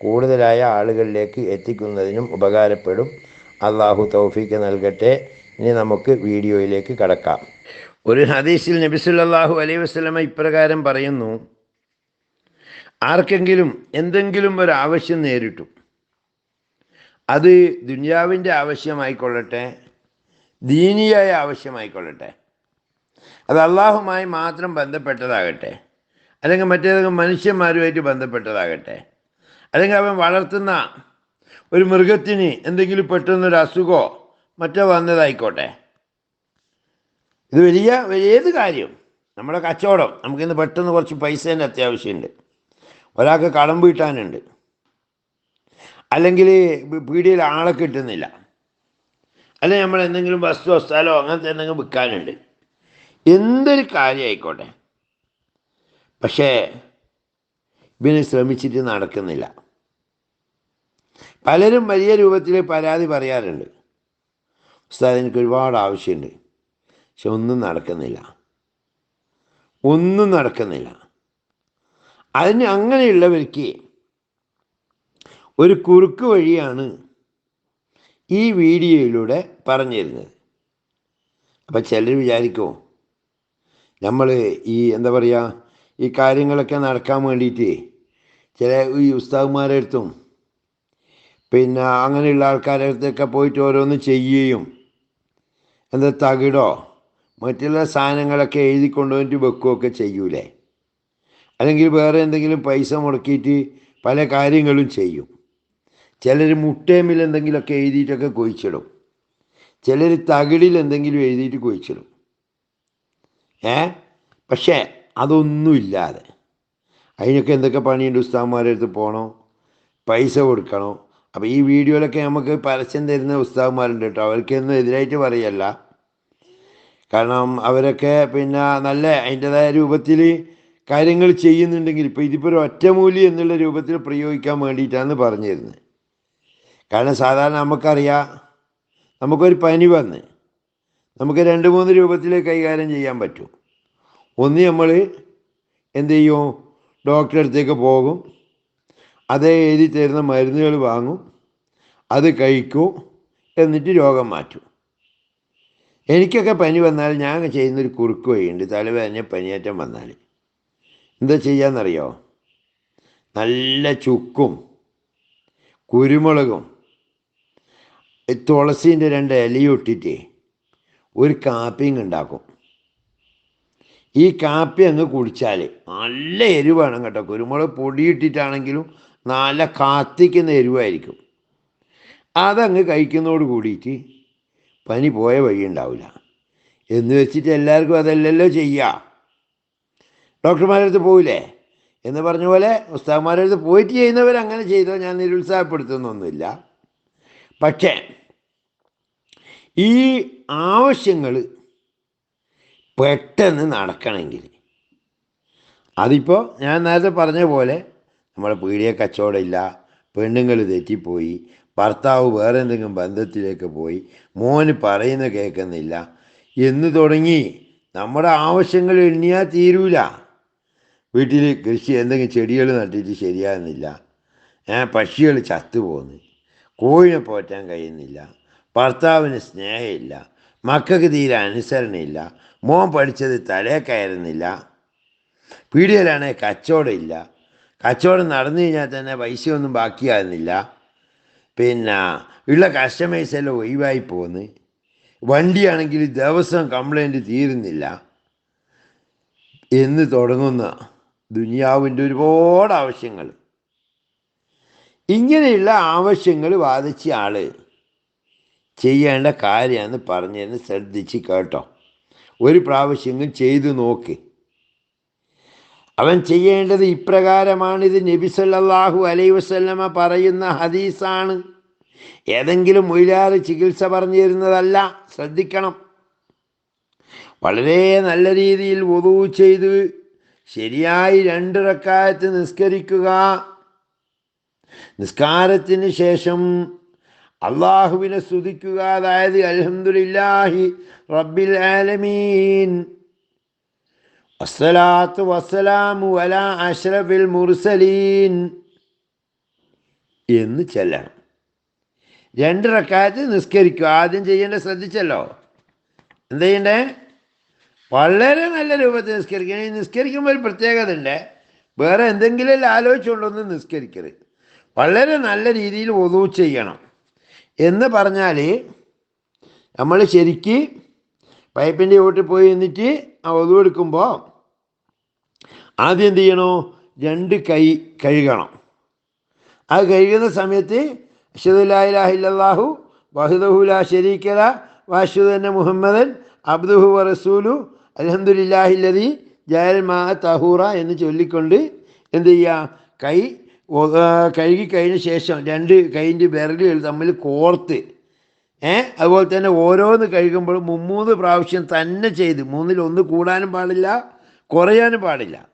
കൂടുതലായ ആളുകളിലേക്ക് എത്തിക്കുന്നതിനും ഉപകാരപ്പെടും. അള്ളാഹു തൗഫീക്ക് നൽകട്ടെ. ഇനി നമുക്ക് വീഡിയോയിലേക്ക് കടക്കാം. ഒരു ഹദീസിൽ നബിസുല്ലാഹു അലൈഹി വസല്ലമ ഇപ്രകാരം പറയുന്നു ആർക്കെങ്കിലും എന്തെങ്കിലും ഒരു ആവശ്യം നേരിട്ടു അത് ദുനിയാവിന്റെ ആവശ്യമായിക്കൊള്ളട്ടെ ദീനിയായ ആവശ്യമായിക്കൊള്ളട്ടെ അത് അള്ളാഹുമായി മാത്രം ബന്ധപ്പെട്ടതാകട്ടെ അല്ലെങ്കിൽ മറ്റേതെങ്കിലും മനുഷ്യന്മാരുമായിട്ട് ബന്ധപ്പെട്ടതാകട്ടെ അല്ലെങ്കിൽ അവൻ വളർത്തുന്ന ഒരു മൃഗത്തിന് എന്തെങ്കിലും പെട്ടെന്നൊരു അസുഖമോ മറ്റോ വന്നതായിക്കോട്ടെ. ഇത് വലിയ ഏത് കാര്യം. നമ്മുടെ കച്ചവടം. നമുക്കിന്ന് പെട്ടെന്ന് കുറച്ച് പൈസേന്റെ അത്യാവശ്യമുണ്ട്. ഒരാൾക്ക് കളം വീട്ടാനുണ്ട്. അല്ലെങ്കിൽ പീടിയിൽ ആളെ കിട്ടുന്നില്ല. അല്ലെങ്കിൽ നമ്മൾ എന്തെങ്കിലും വസ്തുവോ സ്ഥലമോ അങ്ങനത്തെ എന്തെങ്കിലും വിൽക്കാനുണ്ട്. എന്തൊരു കാര്യമായിക്കോട്ടെ. പക്ഷേ ഇവന് ശ്രമിച്ചിട്ട് നടക്കുന്നില്ല. പലരും വലിയ രൂപത്തിൽ പരാതി പറയാറുണ്ട്. ഉസ്താദ് എനിക്ക് ഒരുപാട് ആവശ്യമുണ്ട്. പക്ഷെ ഒന്നും നടക്കുന്നില്ല. ഒന്നും നടക്കുന്നില്ല. അതിന് അങ്ങനെയുള്ളവർക്ക് ഒരു കുറുക്ക് വഴിയാണ് ഈ വീഡിയോയിലൂടെ പറഞ്ഞു തരുന്നത്. അപ്പം ചിലർ വിചാരിക്കുമോ നമ്മൾ ഈ എന്താ പറയുക ഈ കാര്യങ്ങളൊക്കെ നടക്കാൻ വേണ്ടിയിട്ട് ചില ഈ ഉസ്താവുമാരുടെ അടുത്തും പിന്നെ അങ്ങനെയുള്ള ആൾക്കാരുടെ അടുത്തൊക്കെ പോയിട്ട് ഓരോന്ന് ചെയ്യുകയും. എന്താ തകിടോ? മറ്റുള്ള സാധനങ്ങളൊക്കെ എഴുതി കൊണ്ടുപോയിട്ട് വെക്കുകയൊക്കെ ചെയ്യൂലേ? അല്ലെങ്കിൽ വേറെ എന്തെങ്കിലും പൈസ മുടക്കിയിട്ട് പല കാര്യങ്ങളും ചെയ്യും. ചിലർ മുട്ടേമിൽ എന്തെങ്കിലുമൊക്കെ എഴുതിയിട്ടൊക്കെ കുഴിച്ചിടും. ചിലർ തകിടിൽ എന്തെങ്കിലും എഴുതിയിട്ട് കുഴിച്ചിടും. ഏ? പക്ഷേ അതൊന്നുമില്ലാതെ. അതിനൊക്കെ എന്തൊക്കെ പണിയുണ്ട് ഉസ്താവന്മാരുടെ അടുത്ത് പോകണോ? പൈസ കൊടുക്കണോ. അപ്പോൾ ഈ വീഡിയോയിലൊക്കെ നമുക്ക് പരസ്യം തരുന്ന ഉസ്താവന്മാരുണ്ട് കേട്ടോ. അവർക്കൊന്നും എതിരായിട്ട് പറയല്ല. കാരണം അവരൊക്കെ പിന്നെ നല്ല അതിന്റെതായ രൂപത്തിൽ കാര്യങ്ങൾ ചെയ്യുന്നുണ്ടെങ്കിൽ ഇപ്പോൾ ഇതിപ്പോൾ ഒരു ഒറ്റമൂലി എന്നുള്ള രൂപത്തിൽ പ്രയോഗിക്കാൻ വേണ്ടിയിട്ടാണ് പറഞ്ഞു തരുന്നത് കാരണം സാധാരണ നമുക്കറിയാം നമുക്കൊരു പനി വന്ന് നമുക്ക് രണ്ട് മൂന്ന് രൂപത്തിൽ കൈകാര്യം ചെയ്യാൻ പറ്റും. ഒന്ന് നമ്മൾ എന്ത് ചെയ്യും? ഡോക്ടറെ അടുത്തേക്ക് പോകും. അതേ എഴുതി തരുന്ന മരുന്നുകൾ വാങ്ങും. അത് കഴിക്കും. എന്നിട്ട് രോഗം മാറ്റും. എനിക്കൊക്കെ പനി വന്നാൽ ഞാൻ ചെയ്യുന്നൊരു കുറുക്ക് വഴിയുണ്ട്. തലവേദന പനിയേറ്റം വന്നാൽ. എന്താ ചെയ്യാന്നറിയോ? നല്ല ചുക്കും കുരുമുളകും തുളസീന്റെ രണ്ട് ഇലയും ഇട്ടിട്ട് ഒരു കാപ്പിങ് ഉണ്ടാക്കും. ഈ കാപ്പി അങ്ങ് കുടിച്ചാൽ നല്ല എരിവാണ് കേട്ടോ. കുരുമുളക് പൊടിയിട്ടിട്ടാണെങ്കിലും നല്ല കാത്തിക്കുന്ന എരിവായിരിക്കും. അതങ്ങ് കഴിക്കുന്നതോട് കൂടിയിട്ട് പനി പോയ വഴി ഉണ്ടാവില്ല. എന്ന് വെച്ചിട്ട് എല്ലാവർക്കും അതല്ലല്ലോ ചെയ്യുക ഡോക്ടർമാരുടെ അടുത്ത് പോവില്ലേ? എന്ന് പറഞ്ഞ പോലെ ഉസ്താദ്മാരുടെ അടുത്ത് പോയിട്ട് ചെയ്യുന്നവർ അങ്ങനെ ചെയ്തോ ഞാൻ നിരുത്സാഹപ്പെടുത്തുന്നൊന്നുമില്ല. പക്ഷേ ഈ ആവശ്യങ്ങൾ പെട്ടെന്ന് നടക്കണമെങ്കിൽ. അതിപ്പോൾ ഞാൻ നേരത്തെ പറഞ്ഞ പോലെ നമ്മളെ പീടിയ കച്ചവടമില്ല പെണ്ണുങ്ങൾ തെറ്റിപ്പോയി ഭർത്താവ് വേറെ എന്തെങ്കിലും ബന്ധത്തിലേക്ക് പോയി മോന് പറയുന്ന കേൾക്കുന്നില്ല. എന്ന് തുടങ്ങി. നമ്മുടെ ആവശ്യങ്ങൾ എണ്ണിയാൽ തീരൂല. വീട്ടിൽ കൃഷി എന്തെങ്കിലും ചെടികൾ നട്ടിട്ട് ശരിയാകുന്നില്ല. ഞാൻ പക്ഷികൾ ചത്തുപോകുന്നു കോഴിനെ പോറ്റാൻ കഴിയുന്നില്ല. ഭർത്താവിന് സ്നേഹമില്ല. മക്കൾക്ക് തീരെ അനുസരണയില്ല. മോൻ പഠിച്ചത് തലേ കയറുന്നില്ല പീടികയിലാണെങ്കിൽ കച്ചവടം ഇല്ല. കച്ചവടം നടന്നു കഴിഞ്ഞാൽ തന്നെ പൈസയൊന്നും ബാക്കിയാകുന്നില്ല. പിന്നെ ഉള്ള കസ്റ്റമേഴ്സ് എല്ലാം ഒഴിവായി പോകുന്നു വണ്ടിയാണെങ്കിൽ ദിവസം കംപ്ലൈന്റ് തീരുന്നില്ല. എന്ന് തുടങ്ങുന്ന ദുനിയാവിന്റെ ഒരുപാട് ആവശ്യങ്ങൾ. ഇങ്ങനെയുള്ള ആവശ്യങ്ങൾ ബാധിച്ച ആൾ ചെയ്യേണ്ട കാര്യമാണ് പറഞ്ഞതെന്ന് ശ്രദ്ധിച്ച് കേട്ടോ. ഒരു പ്രാവശ്യമെങ്കിലും ചെയ്തു നോക്ക്. അവൻ ചെയ്യേണ്ടത് ഇപ്രകാരമാണിത് നബി സല്ലല്ലാഹു അലൈഹി വസല്ലമ പറയുന്ന ഹദീസാണ്. ഏതെങ്കിലും മൊയിലാറ് ചികിത്സ പറഞ്ഞു തരുന്നതല്ല. ശ്രദ്ധിക്കണം. വളരെ നല്ല രീതിയിൽ വധു ചെയ്ത് ശരിയായി രണ്ട് റക്കായത്ത് നിസ്കരിക്കുക. നിസ്കാരത്തിന് ശേഷം അള്ളാഹുവിനെ സ്തുതിക്കുക. അതായത് അൽഹംദുലില്ലാഹി റബ്ബിൽ ആലമീൻ. വസ്സലാത്തു വസ്സലാമു അലാ അഷ്റഫിൽ മുർസലീൻ. എന്ന് ചെല്ലണം. രണ്ട് റക്കായത്ത് നിസ്കരിക്കുക. ആദ്യം ചെയ്യേണ്ട ശ്രദ്ധിച്ചല്ലോ. എന്ത് ചെയ്യണ്ടേ? വളരെ നല്ല രൂപത്തിൽ നിസ്കരിക്കണം ഈ നിസ്കരിക്കുമ്പോൾ ഒരു പ്രത്യേകത ഉണ്ട്. വേറെ എന്തെങ്കിലും ആലോചിച്ചുകൊണ്ടൊന്ന് നിസ്കരിക്കരുത്. വളരെ നല്ല രീതിയിൽ ഒതു ചെയ്യണം. എന്ന് പറഞ്ഞാൽ നമ്മൾ ശരിക്ക് പൈപ്പിന്റെ വീട്ടിൽ പോയി എന്നിട്ട് ആ ഒതുവെടുക്കുമ്പോൾ ആദ്യം എന്ത് ചെയ്യണോ? രണ്ട് കൈ കഴുകണം. അത് കഴുകുന്ന സമയത്ത് അഷദുല്ലാഹില്ലാഹു വഹുദഹുല ഷരീക്കല വാഷുദന മുഹമ്മദൻ അബ്ദുഹു റസൂലു അലഹമുല്ലാഹില്ലതി ജയൽ മാ തഹൂറ എന്ന് ചൊല്ലിക്കൊണ്ട് എന്ത് ചെയ്യുക കൈ ആ, കഴുകി കഴിഞ്ഞ ശേഷം രണ്ട് കൈന്റെ വിരലുകൾ തമ്മിൽ കോർത്ത്. ഏ? അതുപോലെ തന്നെ ഓരോന്ന് കഴുകുമ്പോഴും മുമ്മൂന്ന് പ്രാവശ്യം തന്നെ ചെയ്ത്. മൂന്നിൽ ഒന്ന് കൂടാനും പാടില്ല കുറയാനും പാടില്ല.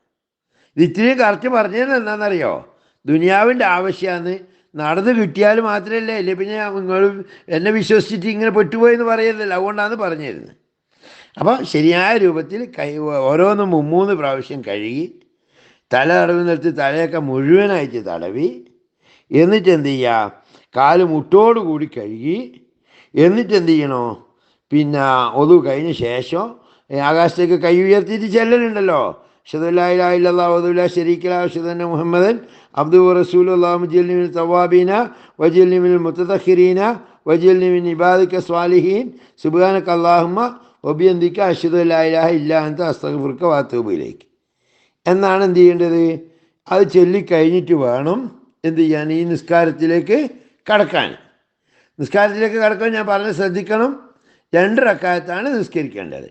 ഇത് ഇത്രയും കറക്റ്റ് പറഞ്ഞത് എന്താണെന്നറിയോ? ദുനിയാവിന്റെ ആവശ്യമാണ്. നടന്ന് കിട്ടിയാൽ മാത്രമല്ലേ? അല്ലേ? പിന്നെ നിങ്ങൾ എന്നെ വിശ്വസിച്ചിട്ട് ഇങ്ങനെ പെട്ടുപോയെന്ന് പറയുന്നില്ല അതുകൊണ്ടാണ് പറഞ്ഞു തരുന്നത് അപ്പോൾ ശരിയായ രൂപത്തിൽ കൈ ഓരോന്നും മുമ്മൂന്ന് പ്രാവശ്യം കഴുകി തല തടവി നിർത്തി തലയൊക്കെ മുഴുവനായിട്ട് തടവി. എന്നിട്ട് എന്ത് ചെയ്യുക കാൽ മുട്ടോടുകൂടി കഴുകി. എന്നിട്ട് എന്ത് ചെയ്യണോ? പിന്നെ ഒതു കഴിഞ്ഞ ശേഷം ആകാശത്തേക്ക് കൈ ഉയർത്തിയിട്ട് ചെല്ലലുണ്ടല്ലോ. ഷദുല്ലാ വദുല്ല ഷരീഖല മുഹമ്മദൻ അബ്ദു റസൂൽ ജല്ലിമിൻ തവാബീന വജല്ലിമിൻ മുത്തഖിറീന വജല്ലിമിൻ ഇബാദിക്ക സ്വാലിഹീൻ. സുബാനക്ക് അള്ളാഹുമ്മ ഒബിയന്തിക്ക അഷദുല്ലാ ഇല്ല അന്ത അസ്തഫുർക്ക വാത്തൂബിലേക്ക് എന്നാണ് എന്ത് ചെയ്യേണ്ടത്? അത് ചൊല്ലിക്കഴിഞ്ഞിട്ട് വേണം എന്ത് ചെയ്യാൻ ഈ നിസ്കാരത്തിലേക്ക് കടക്കാൻ. നിസ്കാരത്തിലേക്ക് കടക്കാൻ ഞാൻ പറഞ്ഞ് ശ്രദ്ധിക്കണം. രണ്ട് റക്കായത്താണ് നിസ്കരിക്കേണ്ടത്.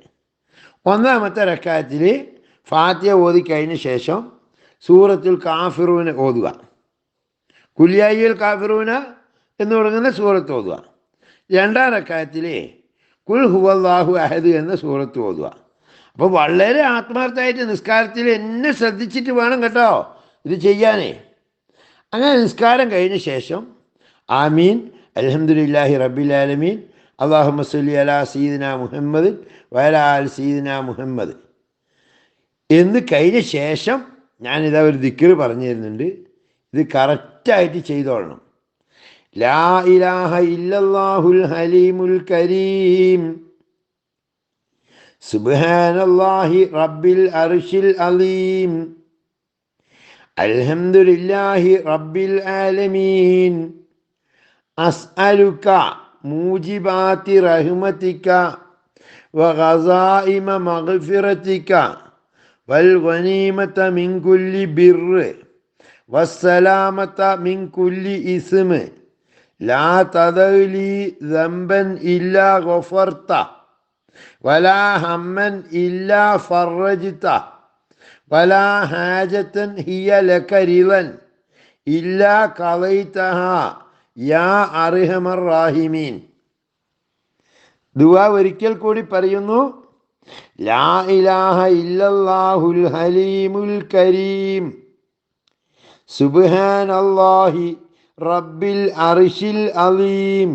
ഒന്നാമത്തെ റക്കായത്തിൽ ഫാത്തിയ ഓതി കഴിഞ്ഞ ശേഷം സൂറത്തുൽ കാഫിറൂനെ ഓതുക. കുലിയായിൽ കാഫിറൂന എന്ന് തുടങ്ങുന്ന സൂറത്ത് ഓതുക. രണ്ടാം റക്കായത്തിൽ കുൽ ഹുവല്ലാഹു അഹദ് എന്ന സൂറത്ത് ഓതുക. അപ്പോൾ വളരെ ആത്മാർത്ഥമായിട്ട് നിസ്കാരത്തിൽ എന്നെ ശ്രദ്ധിച്ചിട്ട് വേണം കേട്ടോ ഇത് ചെയ്യാനേ. അങ്ങനെ നിസ്കാരം കഴിഞ്ഞ ശേഷം ആമീൻ അലഹമുല്ലാഹി റബ്ബിൽ ആലമീൻ അള്ളാഹു മസ്ലി അലാ സീദന മുഹമ്മദ് വലാൽ സീദന മുഹമ്മദ്. എന്ന് കഴിഞ്ഞ ശേഷം ഞാനിതാ ഒരു ദിക്കർ പറഞ്ഞു തരുന്നുണ്ട് ഇത് കറക്റ്റായിട്ട് ചെയ്തോളണം. ലാ ഇലാഹ ഇല്ലല്ലാഹുൽ ഹലീമുൽ കരീം. سبحان الله رب الأرش العظيم. الحمد لله رب العالمين. أسألك موجبات رحمتك وغزائم مغفرتك والغنيمة من كل بر والسلامة من كل إثم. لا تذلي ذنبا إلا غفرته. വലാ ഹമ്മൻ ഇല്ലാ ഫറജിത്ത വലാ ഹാജത്തൻ ഹിയ ലക്കരിവൻ ഇല്ലാ കവൈത്തഹ യാ അർഹമർ റാഹിമീൻ. ദുവ ഒരിക്കൽ കൂടി പറയുന്നു ലാ ഇലാഹ ഇല്ലല്ലാഹുൽ ഹലീമുൽ കരീം. സുബ്ഹാനല്ലാഹി റബ്ബിൽ അർശിൽ അലീം.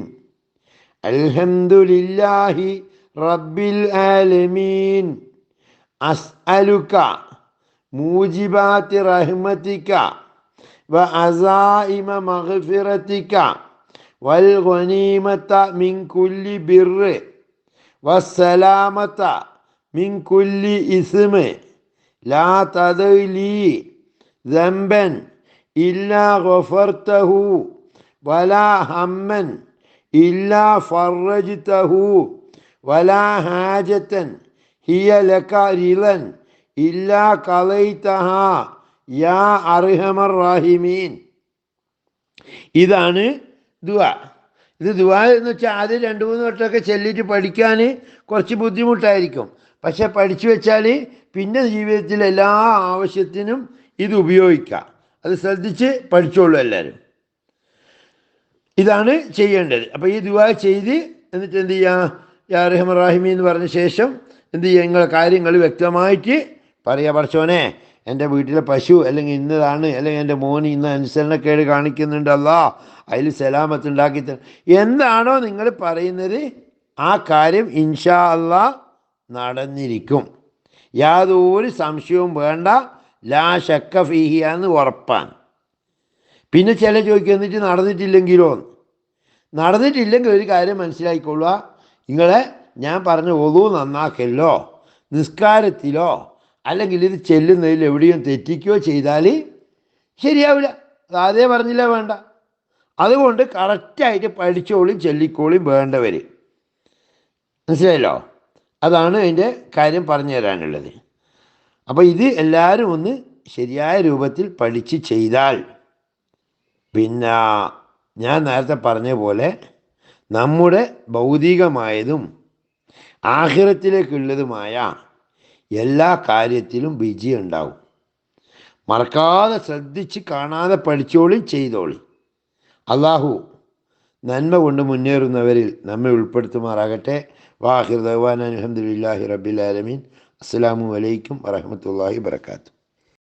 അൽഹംദുലില്ലാഹി رب العالمين. أسألك موجبات رحمتك وعزائم مغفرتك والغنيمة من كل بر والسلامة من كل إثم. لا تدعي لي ذنبا إلا غفرته ولا هما إلا فرجته. വലാ ഹാജത്തൻ ഹിയ ലക റിലൻ ഇല്ലാ കലൈതഹ യാ അർഹമർ റാഹിമീൻ. ഇതാണ് ദുആ ഇത് ദുആ എന്ന് വെച്ചാൽ ആദ്യം രണ്ട് മൂന്ന് വട്ടമൊക്കെ ചെല്ലിട്ട് പഠിക്കാൻ കുറച്ച് ബുദ്ധിമുട്ടായിരിക്കും. പക്ഷെ പഠിച്ചു വെച്ചാൽ പിന്നെ ജീവിതത്തിൽ എല്ലാ ആവശ്യത്തിനും ഇത് ഉപയോഗിക്കാം. അത് ശ്രദ്ധിച്ച് പഠിച്ചോളൂ എല്ലാവരും. ഇതാണ് ചെയ്യേണ്ടത്. അപ്പോൾ ഈ ദുവാ ചെയ്ത് എന്നിട്ട് എന്ത് ചെയ്യുക യാ റഹ്മർ റാഹിമി എന്ന് പറഞ്ഞ ശേഷം എന്ത് ചെയ്യുക നിങ്ങൾ കാര്യങ്ങൾ വ്യക്തമായിട്ട് പറയുക പഠിച്ചോനെ എന്റെ വീട്ടിലെ പശു അല്ലെങ്കിൽ ഇന്നതാണ് അല്ലെങ്കിൽ എന്റെ മോന് ഇന്ന് അനുസരണക്കേട് കാണിക്കുന്നുണ്ട് അല്ലാ അതിൽ സലാമത്ത് ഉണ്ടാക്കി എന്താണോ നിങ്ങൾ പറയുന്നത് ആ കാര്യം ഇൻഷാ അല്ലാ നടന്നിരിക്കും. യാതൊരു സംശയവും വേണ്ട. ലാ ഷക്ക ഫീഹിയാന്ന് ഉറപ്പാണ്. പിന്നെ ചില ചോദിക്കുക എന്നിട്ട് നടന്നിട്ടില്ലെങ്കിലോ? നടന്നിട്ടില്ലെങ്കിൽ ഒരു കാര്യം മനസ്സിലാക്കിക്കൊള്ളുക. നിങ്ങളെ ഞാൻ പറഞ്ഞ ഒതു നന്നാക്കല്ലോ നിസ്കാരത്തിലോ അല്ലെങ്കിൽ ഇത് ചെല്ലുന്നതിൽ എവിടെയും തെറ്റിക്കുകയോ ചെയ്താൽ ശരിയാവില്ല. അതേ പറഞ്ഞില്ല വേണ്ട. അതുകൊണ്ട് കറക്റ്റായിട്ട് പഠിച്ചോളും ചെല്ലിക്കോളും വേണ്ടവർ മനസ്സിലായല്ലോ? അതാണ് അതിന്റെ കാര്യം പറഞ്ഞു തരാനുള്ളത്. അപ്പോൾ ഇത് എല്ലാവരും ഒന്ന് ശരിയായ രൂപത്തിൽ പഠിച്ച് ചെയ്താൽ പിന്നെ ഞാൻ നേരത്തെ പറഞ്ഞ പോലെ നമ്മുടെ ഭൗതികമായതും ആഹിറത്തിലേക്കുള്ളതുമായ എല്ലാ കാര്യത്തിലും വിജയം ഉണ്ടാവും മറക്കാതെ ശ്രദ്ധിച്ച് കാണാതെ പഠിച്ചോളി ചെയ്തോളി. അള്ളാഹു നന്മ കൊണ്ട് മുന്നേറുന്നവരിൽ നമ്മെ ഉൾപ്പെടുത്തുമാറാകട്ടെ. വാഹിർ ദവാൻ അലഹമുല്ലാഹി റബ്ബിൽ ആലമീൻ. അസ്സാം വലൈക്കും വറഹമത്തല്ലാഹി വർക്കാത്തു